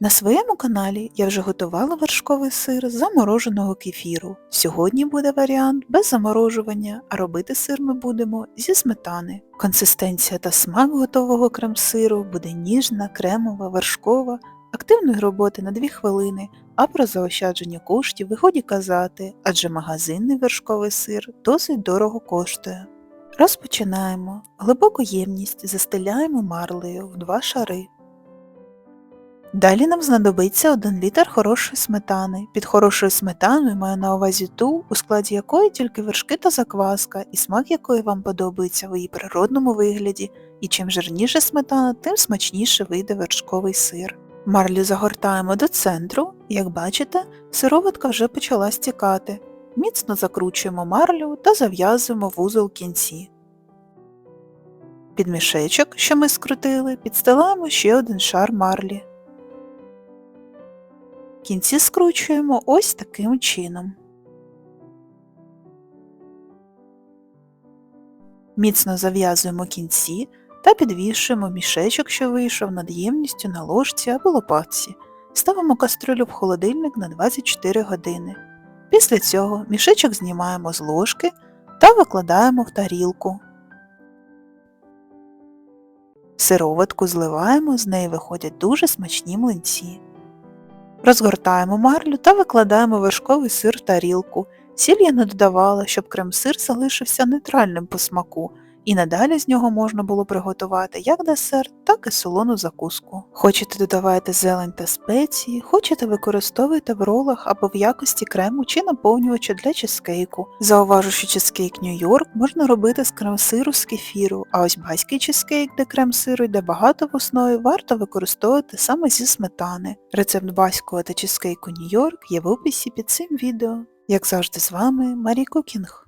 На своєму каналі я вже готувала вершковий сир з замороженого кефіру. Сьогодні буде варіант без заморожування, а робити сир ми будемо зі сметани. Консистенція та смак готового крем-сиру буде ніжна, кремова, вершкова, активної роботи на 2 хвилини, а про заощадження коштів ви годі казати, адже магазинний вершковий сир досить дорого коштує. Розпочинаємо. Глибоку ємність застеляємо марлею в два шари. Далі нам знадобиться 1 літр хорошої сметани. Під хорошою сметаною маю на увазі ту, у складі якої тільки вершки та закваска, і смак якої вам подобається в її природному вигляді, і чим жирніша сметана, тим смачніше вийде вершковий сир. Марлю загортаємо до центру, як бачите, сироватка вже почала стікати. Міцно закручуємо марлю та зав'язуємо вузол в кінці. Під мішечок, що ми скрутили, підстилаємо ще один шар марлі. Кінці скручуємо ось таким чином. Міцно зав'язуємо кінці та підвішуємо мішечок, що вийшов над ємністю на ложці або лопатці. Ставимо каструлю в холодильник на 24 години. Після цього мішечок знімаємо з ложки та викладаємо в тарілку. Сироватку зливаємо, з неї виходять дуже смачні млинці. Розгортаємо марлю та викладаємо вершковий сир в тарілку. Сіль я не додавала, щоб крем-сир залишився нейтральним по смаку, і надалі з нього можна було приготувати як десерт, так і солону закуску. Хочете додавайте зелень та спеції, хочете використовуйте в ролах або в якості крему чи наповнювача для чизкейку. Зауважу, що чизкейк Нью-Йорк можна робити з крем-сиру з кефіру, а ось баський чизкейк, де крем-сиру йде багато в основі, варто використовувати саме зі сметани. Рецепт баського та чизкейку Нью-Йорк є в описі під цим відео. Як завжди з вами Марі Кукінг.